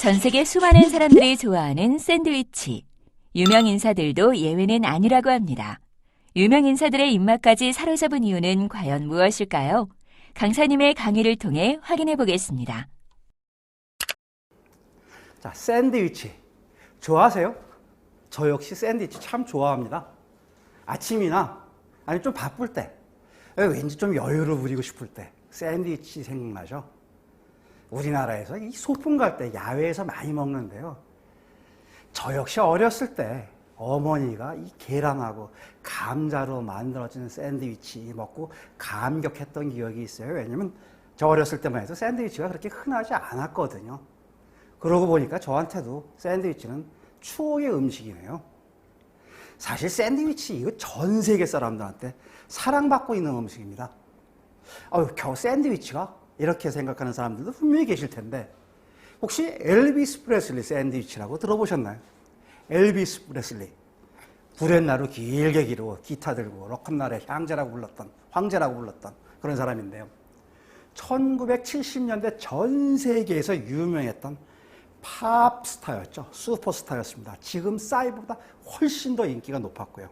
전 세계 수많은 사람들이 좋아하는 샌드위치. 유명 인사들도 예외는 아니라고 합니다. 유명 인사들의 입맛까지 사로잡은 이유는 과연 무엇일까요? 강사님의 강의를 통해 확인해 보겠습니다. 자, 샌드위치. 좋아하세요? 저 역시 샌드위치 참 좋아합니다. 아침이나, 아니 좀 바쁠 때, 왠지 좀 여유를 부리고 싶을 때, 샌드위치 생각나죠? 우리나라에서 이 소풍 갈 때 야외에서 많이 먹는데요. 저 역시 어렸을 때 어머니가 이 계란하고 감자로 만들어진 샌드위치 먹고 감격했던 기억이 있어요. 왜냐면 저 어렸을 때만 해도 샌드위치가 그렇게 흔하지 않았거든요. 그러고 보니까 저한테도 샌드위치는 추억의 음식이네요. 사실 샌드위치 이거 전 세계 사람들한테 사랑받고 있는 음식입니다. 어휴, 겨우 샌드위치가? 이렇게 생각하는 사람들도 분명히 계실 텐데 혹시 엘비스 프레슬리 샌드위치라고 들어보셨나요? 엘비스 프레슬리. 구렛나루 길게 기르고 기타 들고 로큰날의 향제라고 불렀던 황제라고 불렀던 그런 사람인데요. 1970년대 전 세계에서 유명했던 팝스타였죠. 슈퍼스타였습니다. 지금 싸이보다 훨씬 더 인기가 높았고요.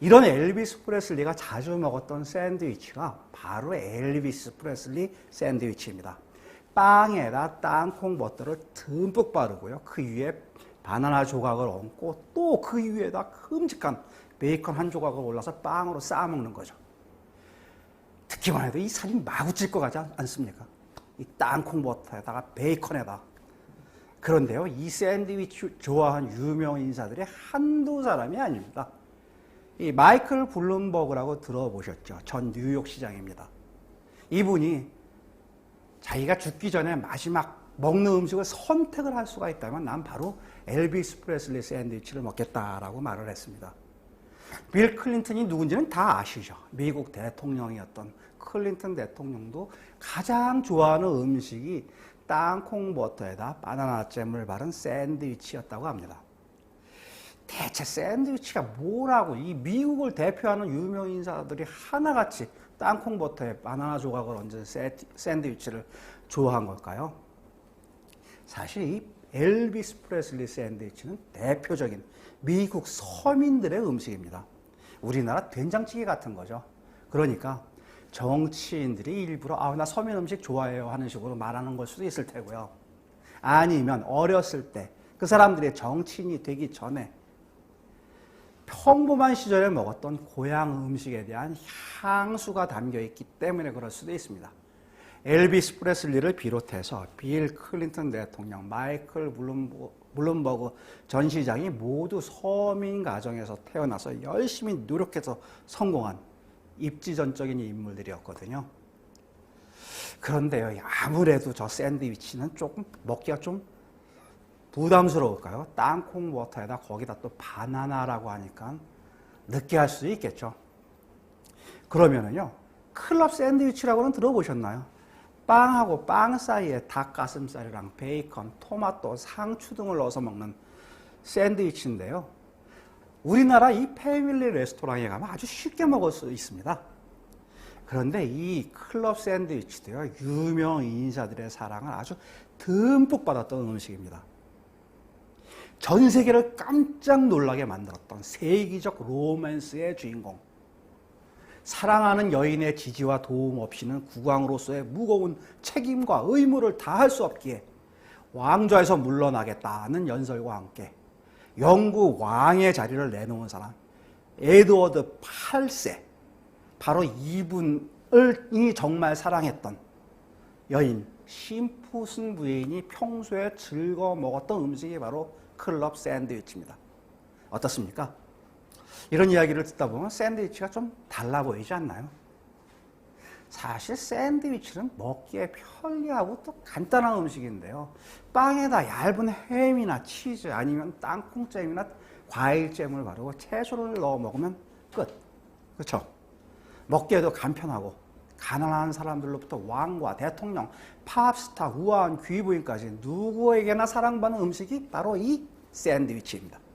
이런 엘비스 프레슬리가 자주 먹었던 샌드위치가 바로 엘비스 프레슬리 샌드위치입니다. 빵에다 땅콩 버터를 듬뿍 바르고요. 그 위에 바나나 조각을 얹고 또 그 위에다 큼직한 베이컨 한 조각을 올라서 빵으로 쌓아 먹는 거죠. 듣기만 해도 이 살이 마구 찔 것 같지 않습니까? 이 땅콩 버터에다가 베이컨에다. 그런데요, 이 샌드위치 좋아하는 유명 인사들이 한두 사람이 아닙니다. 이 마이클 블룸버그라고 들어보셨죠? 전 뉴욕 시장입니다. 이분이 자기가 죽기 전에 마지막 먹는 음식을 선택을 할 수가 있다면 난 바로 엘비스 프레슬리 샌드위치를 먹겠다라고 말을 했습니다. 빌 클린턴이 누군지는 다 아시죠? 미국 대통령이었던 클린턴 대통령도 가장 좋아하는 음식이 땅콩 버터에다 바나나 잼을 바른 샌드위치였다고 합니다. 대체 샌드위치가 뭐라고 이 미국을 대표하는 유명 인사들이 하나같이 땅콩 버터에 바나나 조각을 얹은 샌드위치를 좋아한 걸까요? 사실 이 엘비스 프레슬리 샌드위치는 대표적인 미국 서민들의 음식입니다. 우리나라 된장찌개 같은 거죠. 그러니까 정치인들이 일부러 아, 나 서민 음식 좋아해요 하는 식으로 말하는 걸 수도 있을 테고요. 아니면 어렸을 때 그 사람들이 정치인이 되기 전에 평범한 시절에 먹었던 고향 음식에 대한 향수가 담겨 있기 때문에 그럴 수도 있습니다. 엘비스 프레슬리를 비롯해서 빌 클린턴 대통령, 마이클 블룸버그 전 시장이 모두 서민 가정에서 태어나서 열심히 노력해서 성공한 입지전적인 인물들이었거든요. 그런데요, 아무래도 저 샌드위치는 조금 먹기가 좀 부담스러울까요? 땅콩 워터에다 거기다 또 바나나라고 하니까 느끼할 수도 있겠죠. 그러면은요, 클럽 샌드위치라고는 들어보셨나요? 빵하고 빵 사이에 닭가슴살이랑 베이컨, 토마토, 상추 등을 넣어서 먹는 샌드위치인데요. 우리나라 이 패밀리 레스토랑에 가면 아주 쉽게 먹을 수 있습니다. 그런데 이 클럽 샌드위치도요, 유명 인사들의 사랑을 아주 듬뿍 받았던 음식입니다. 전 세계를 깜짝 놀라게 만들었던 세기적 로맨스의 주인공. 사랑하는 여인의 지지와 도움 없이는 국왕으로서의 무거운 책임과 의무를 다할 수 없기에 왕좌에서 물러나겠다는 연설과 함께 영국 왕의 자리를 내놓은 사람 에드워드 8세 바로 이분을 정말 사랑했던 여인 심푸슨 부인이 평소에 즐거워 먹었던 음식이 바로 클럽 샌드위치입니다. 어떻습니까? 이런 이야기를 듣다 보면 샌드위치가 좀 달라 보이지 않나요? 사실 샌드위치는 먹기에 편리하고 또 간단한 음식인데요. 빵에다 얇은 햄이나 치즈 아니면 땅콩잼이나 과일잼을 바르고 채소를 넣어 먹으면 끝. 그렇죠? 먹기에도 간편하고 가난한 사람들로부터 왕과 대통령, 팝스타, 우아한 귀부인까지 누구에게나 사랑받는 음식이 바로 이 샌드위치입니다.